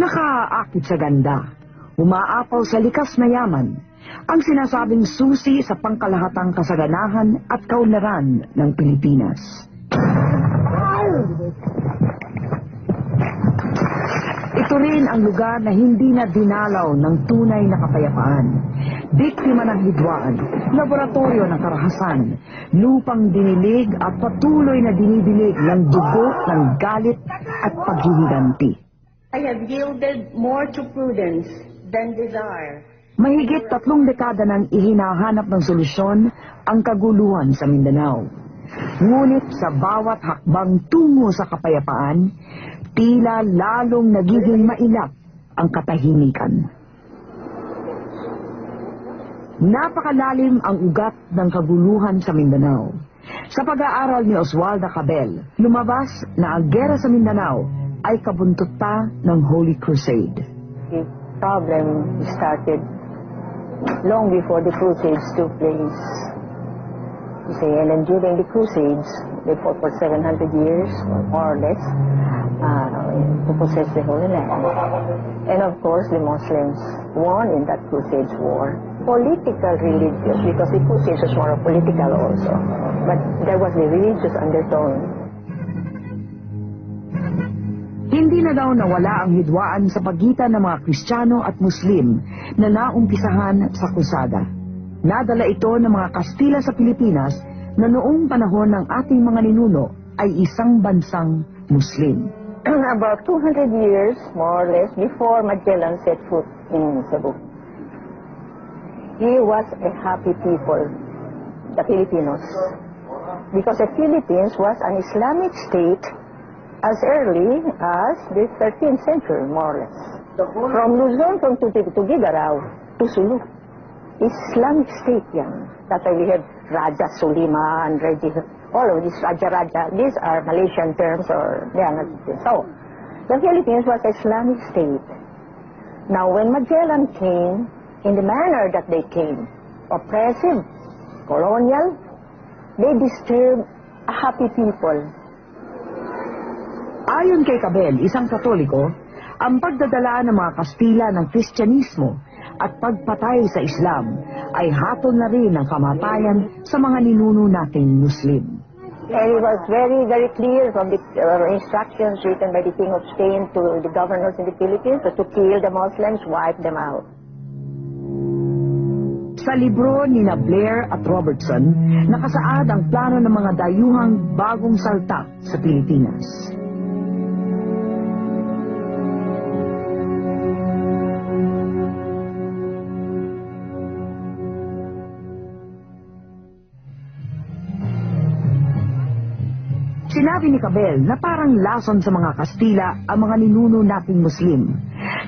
Nakaakit sa ganda, umaapaw sa likas na yaman, ang sinasabing susi sa pangkalahatang kasaganahan at kaunlaran ng Pilipinas. Ito rin ang lugar na hindi na dinalaw ng tunay na kapayapaan. Biktima ng hidwaan, laboratorio ng karahasan, lupang dinilig at patuloy na dinidilig ng dugo ng galit at paghihiganti. I have yielded more to prudence than desire. Mahigit tatlong dekada nang ihinahanap ng solusyon ang kaguluhan sa Mindanao. Ngunit sa bawat hakbang tungo sa kapayapaan, tila lalong nagiging mailap ang katahimikan. Napakalalim ang ugat ng kaguluhan sa Mindanao. Sa pag-aaral ni Oswaldo Cabel, lumabas na ang gera sa Mindanao ay kabuntot pa ng Holy Crusade. The problem started long before the Crusades took place. You say, and during the Crusades, they fought for 700 years, more or less, uh, to possess the Holy Land. And of course, the Muslims won in that Crusades war. Political religious, because the Crusades was more political also. But there was the religious undertone. Hindi na daw nawala ang hidwaan sa pagitan ng mga Kristiyano at Muslim na naumpisahan sa kusada. Nadala ito ng mga Kastila sa Pilipinas na noong panahon ng ating mga ninuno ay isang bansang Muslim. About 200 years, more or less, before Magellan set foot in Cebu. He was a happy people, the Filipinos. Because the Philippines was an Islamic state as early as the 13th century, more or less. From Luzon, from to Gigarao, to Sulu. Islamic state yan. That's why we have Raja Suliman, Raja, all of these Raja Raja. These are Malaysian terms or they are not. So, the Philippines was Islamic state. Now, when Magellan came, in the manner that they came, oppressive, colonial, they disturbed a happy people. Ayon kay Cabel, isang katoliko, ang pagdadala ng mga Kastila ng Kristyanismo at pagpatay sa Islam ay hatol na rin ng kamatayan sa mga ninuno nating Muslim. And it was very, very clear from the uh, instructions written by the King of Spain to the governors in the Philippines to kill the Muslims, wipe them out. Sa libro ni na Blair at Robertson, nakasaad ang plano ng mga dayuhang bagong salta sa Pilipinas. Sinabi ni Cabel na parang lason sa mga Kastila ang mga ninuno nating Muslim,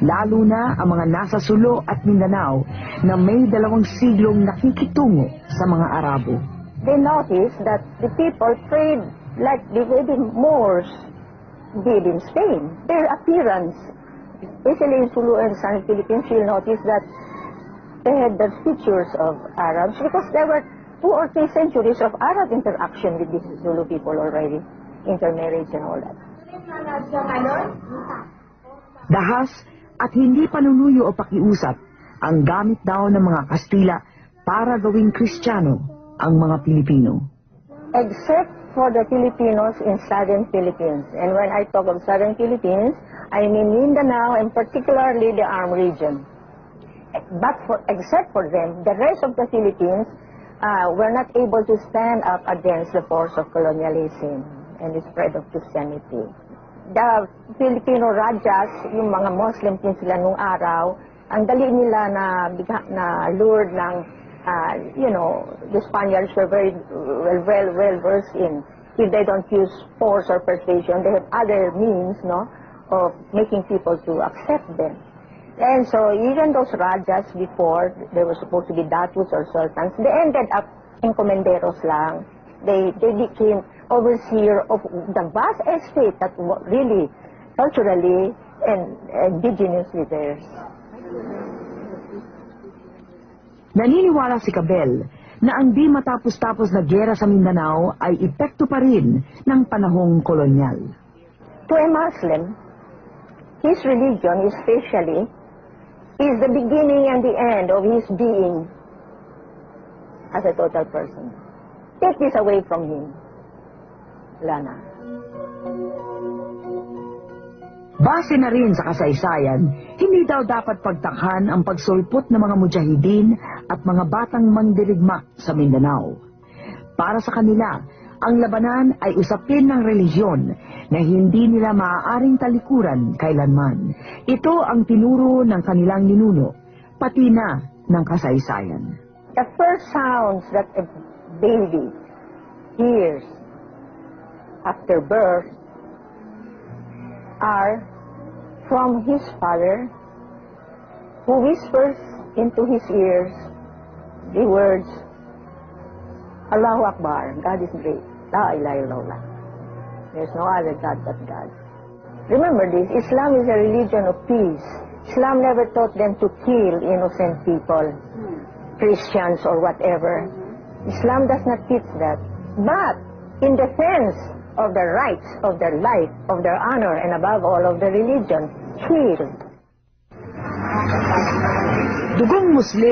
lalo na ang mga nasa Sulo at Mindanao na may dalawang siglong nakikitungo sa mga Arabo. They noticed that the people prayed like the the Moors did in Spain. Their appearance, especially in Sulu and Southern Philippines, you'll notice that they had the features of Arabs because there were two or three centuries of Arab interaction with these Zulu people already, intermarriage and all that. Dahas at hindi panunuyo o pakiusap ang gamit daw ng mga Kastila para gawing Kristiyano ang mga Pilipino. Except for the Filipinos in southern Philippines. And when I talk of southern Philippines, I mean Mindanao and particularly the Arm region. But for, except for them, the rest of the Philippines uh, were not able to stand up against the force of colonialism and the spread of Christianity. The Filipino Rajas, yung mga Muslim din sila nung araw, ang dali nila na, na lured ng, uh, you know, the Spaniards were very well, well, well versed in. If they don't use force or persuasion, they have other means, no, of making people to accept them. And so even those rajas before, they were supposed to be datus or sultans, they ended up encomenderos lang. They, they became overseer of the vast estate that really, culturally and indigenously theirs. Naniniwala si Cabel na ang di matapos-tapos na gera sa Mindanao ay epekto pa rin ng panahong kolonyal. To a Muslim, his religion, especially, is the beginning and the end of his being as a total person. Take this away from him. Lana. Base na rin sa kasaysayan, hindi daw dapat pagtakhan ang pagsulpot ng mga mujahidin at mga batang mandirigma sa Mindanao. Para sa kanila, ang labanan ay usapin ng relihiyon na hindi nila maaaring talikuran kailanman. Ito ang tinuro ng kanilang ninuno, pati na ng kasaysayan. The first sounds that a baby hears after birth are from his father, who whispers into his ears the words, Allahu Akbar, God is great, La ilaha illallah. There's no other God but God. Remember this, Islam is a religion of peace. Islam never taught them to kill innocent people. Christians or whatever. Islam does not teach that. But in defense of the rights of their life, of their honor, and above all of their religion, kill. Dugong Muslim